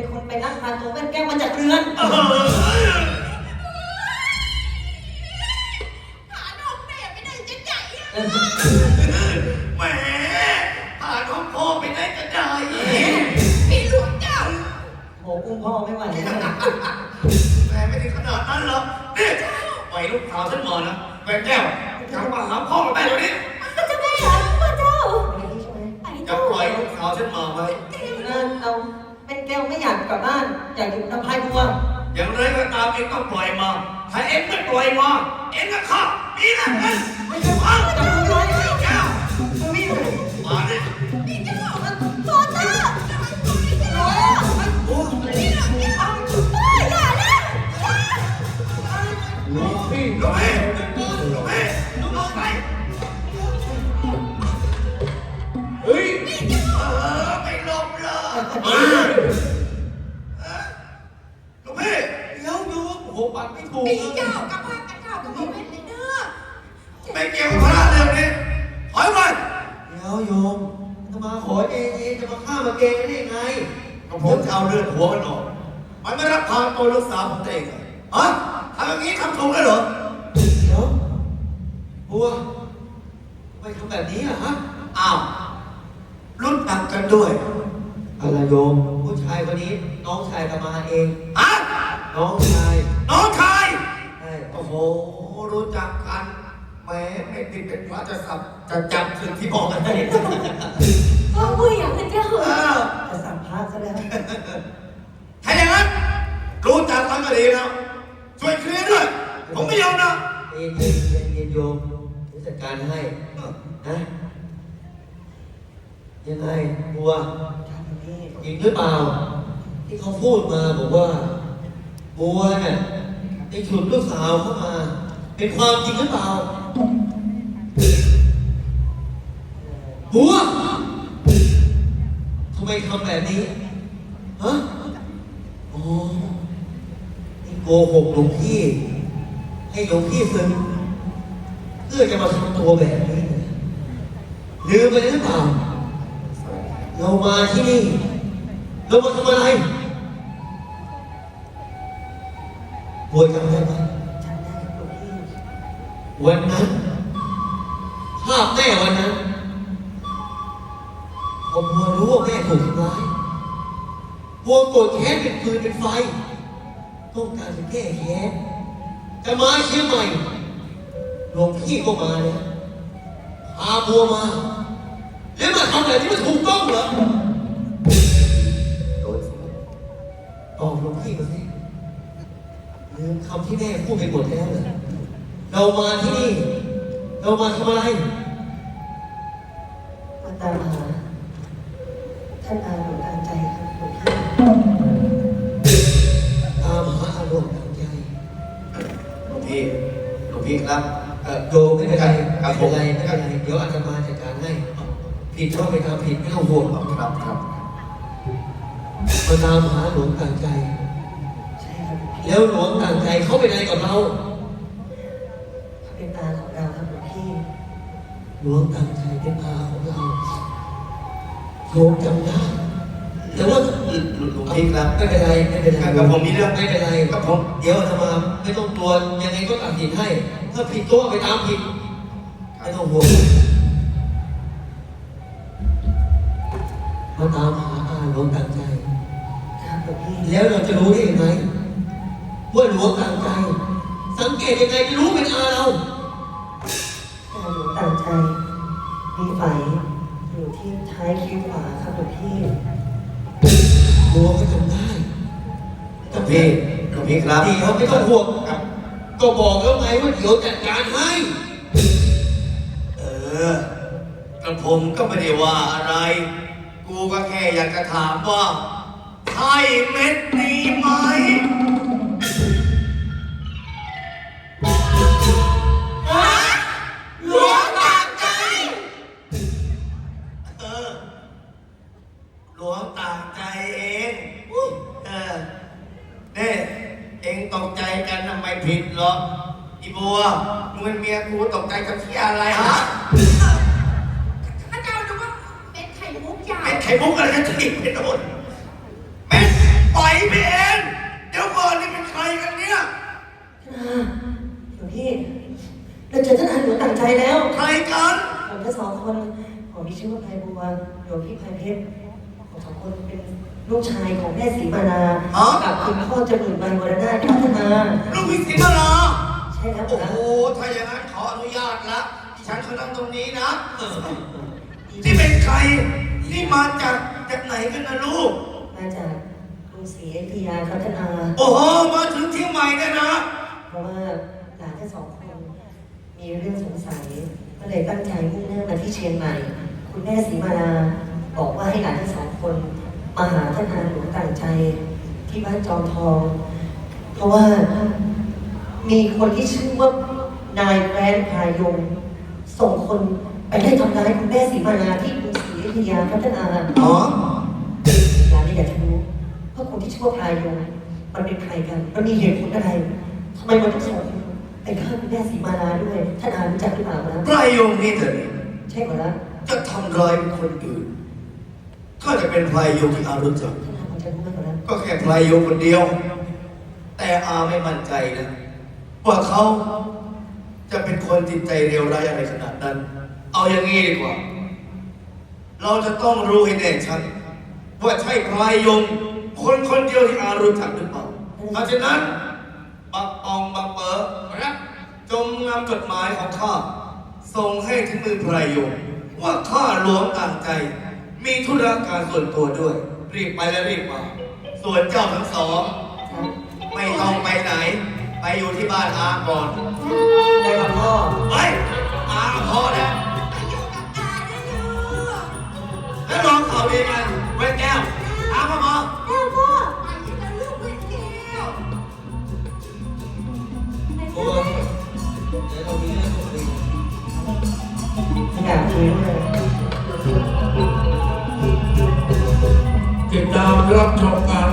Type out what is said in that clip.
เป็นแก้วมาจากเรือนเออหาน้องแม่ไม่ได้จะใจอะแหมตาของพ่อไปไหนกันได้พี่หลวงเจ้าโหอุ้มพ่อไม่ไหวเลยแหมไม่ถึงขนาดนั้นหรอกนี่ปล่อยลูกสาวฉันมานะแม่แก้วกลับมาหาพ่อมาได้เดี๋ยวนี้ก็จะไม่เหรอพ่อเจ้าไม่ได้ใช่ไหมไปจะเจ้าปล่อยลูกสาวฉันมาไหมเออเรา กกลับบ้านอยากอยู่กับพายบัวอย่างไรก็ตามเองต้องปล่อยมา ถ้าเองไม่ปล่อยมา เองก็ขับมีนะเงินไม่ใช่พังจับมือไว้แก้วมือวิ่งเลยมาเนี่ยพี่เจ้าพ่อเจ้าโอ้โหพี่หลวงเจ้าเฮ้ยอย่านะลูกพี่ลูกแม่ลูกแม่ลูกน้องไปเฮ้ยเออไม่ลบเลยเฮ้ยเออลูกพี่เดี๋ยวดูโอ้โหปัดไม่ ถูกพี่เจ้ากับพากันเจ้าก็บอกเป็นเลยเด้อไม่เกี่ยวกับพระเรื่องนี้ถอยไปเดี๋ยวโยมจะมาขอเองเองจะมาฆ่ามาเกงได้ยังไงก็ผมจะเอาเลือดหัวมันออกมันไม่รับพาตัวลูกสาวผมเองเหรอฮะทำอย่างนี้ทำถูกแล้วเหรอเดี๋ยวบัวทำไมทำแบบนี้อะฮะอ้าวรุ่นตักกันด้วยอะไรโยมผู้ชายคนนี้น้องชายตมาเองฮะ น้องชายน้องชายใช่โอ้โห รู้จักกันแหม้ไม่ติดเป็นพระจะสับจะจำสิ่งที่บอกกันได้พ่อพูดอย่างนั้นเจ้าเออจะสั่งพระซะแล้วถ้าอย่างนั้นรู้จักกันก็ดีนะช่วยเคลียร์ด้วย ผมไม่ยอมนะเย็นเย็นเย็นเย็นโยมเดี๋ยวจัดการให้นะยังไงบัวครับพี่จริงหรือเปล่า ที่เขาพูดมาบอกว่า บัวเนี่ยได้ฉุดลูกสาวเข้ามา เป็นความจริงหรือเปล่า บัวทำไมทำแบบนี้ ฮะ อ๋อนี่โกหกหลวงพี่ ให้หลวงพี่ซึมเพื่อจะมาทำตัวแบบนี้นะลืมไปหรือเปล่า เรามาที่นี่ เรามาทำอะไร บัวจำได้ไหมจำได้ครับหลวงพี่วันนั้นภาพแม่วันนั้นพอบัวรู้ว่าแม่ถูกทำร้ายบัวโกรธแค้นเป็นปืนเป็นไฟ ต้องการจะแก้แค้นจะมาเชียงใหม่หลวงพี่ก็มาแล้วพาบัวมาแล้วมาทำอะไรที่มันถูกต้องเหรอตอบหลวงพี่มาสิลืม คำที่แม่พูดไปหมดแล้วเหรอเรามาที่นี่ เรามาทำอะไร มาตามหาท่านอาหลวงตามใจครับหลวงพี่ตามหาอารมณ์ทางใจหลวงพี่หลวงพี่ครับเอ่อโยมไม่เป็นไรครัไม่บเป็นไรไม่เป็นไรเดี๋ยวอาจจะมาจัดการให้ผิดก็ไปทำผิดไม่ต้องห่วงครับครับมาตามหาหลวงต่างใจ แล้วหลวงต่างใจเขาเป็นอะไรกับเราเขาเป็นตาของเราครับหลวงพี่หลวงต่างใจเป็นอาของเราโยมจำได้แต่ว่าหลวงพี่ครับไม่เป็นไรไม่เป็นไรกับผมมีเรื่องไม่เป็นไรกับผมเดี๋ยวอาตมาไม่ต้องกลัวยังไงก็ตัดสินให้ ถ้าผิดตัวไปตามผิดไม่ต้องห่วง ท่านอางตามใจ มีไฝอยู่ที่ท้ายคิ้วขวาครับหลวงพี่หลวก็ทำได้หลวงพี่หลวงพี่ครับเดี๋ยวไม่ต้องห่วงครับ ก็บอกแล้วไงว่าเดี๋ยวจัดการให้ เออกระผมก็ไม่ได้ว่าอะไร กูก็แค่อยากจะถามว่าใช่เม็ดนี้ไหม มึงเป็นเมียกูตกใจกับที่อะไรฮะข้าเจ้าดูว่าเป็นไข่มุกยาเป็นไข่มุกอะไรกันที่เป็นโดนแม่งปล่อยไปเอ็นเดี๋ยวก่อนนี่เป็นใครกันเนี่ยเดี๋ยวพี่เราเจอท่านอาหนูต่างใจแล้วใครกันผมทั้งสองคนของพี่ชื่อว่าไพบัวหลวพี่ไพเพชรของสองคนเป็นลูกชายของแม่ศรีมานากับคุณพ่อจมูนบันวรนาถพัฒนาลูกพี่ศรีมานาใช่ครับโอ้โห ถ้าอย่างนั้นขออนุญาตละดิฉันเขานั่งตรงนี้นะ ที่เป็นใครนี่มาจากจากไหนกันนะลูก มาจากกรุงศรีอยุธยาพัฒนาโอ้โห มาถึงเชียงใหม่เนี่ยนะ เพราะว่าหลานทั้งสองคนมีเรื่องสงสัย ก็เลยตั้งใจมุ่งหน้ามาที่เชียงใหม่ คุณแม่ศรีมาลาบอกว่าให้หลานทั้งสองคนมาหาท่านอาหลวงต่างใจที่บ้านจอมทอง เพราะว่ามีคนที่ชื่อว่า นายแกรนพายง ส่งคนไปได้ทำร้ายคุณแม่ศรีมาลาที่กรุงศรีอยุธยาพัฒนาอ๋อหลานเลยอยากจะรู้ว่าคนที่ชื่อว่าพายง มันเป็นใครกัน มันมีเหตุผลอะไรทำไมมันต้องส่งไปฆ่าคุณแม่ศรีมาลาด้วย ท่านอารู้จักหรือเปล่านะพระยงนี่เถอะนี่ใช่ก่อนนะจะทำร้ายคนอื่น ถ้าจะเป็นพลายโยงที่อารู้จัก ท่านอาพอจะรู้ไหมก่อนนะก็แค่พลายโยงคนเดียว แต่อาไม่มั่นใจนะว่าเขา จะเป็นคนจิตใจเร็วร้ายอะไรขนาดนั้น เอาอย่างนี้ดีกว่า เราจะต้องรู้ให้แน่ชัดว่าใช่พลายยง คนคนเดียวที่อารู้จักหรือเปล่าเพราะฉะนั้นบักอองบักเป๋อนะจงนำจดหมายของข้าส่งให้ถึงมือพลายยง ว่าข้าหลวงต่างใจ มีธุระการส่วนตัวด้วย รีบไปและรีบมา ส่วนเจ้าทั้งสอง ไม่ต้องไปไหน ไปอยู่ที่บ้านอาก่อน ได้ครับพ่อไปอาพอแล้วอยู่กับตาได้อยู่แล้วลองข่าดีกันเว้นแก้วอามามาแม่พ่อไปอยู่กับลูกวิเทลโอ้ยเดี๋ยวเรามีเรื่องคุยอยากคุยด้วยติดตามรับชมการ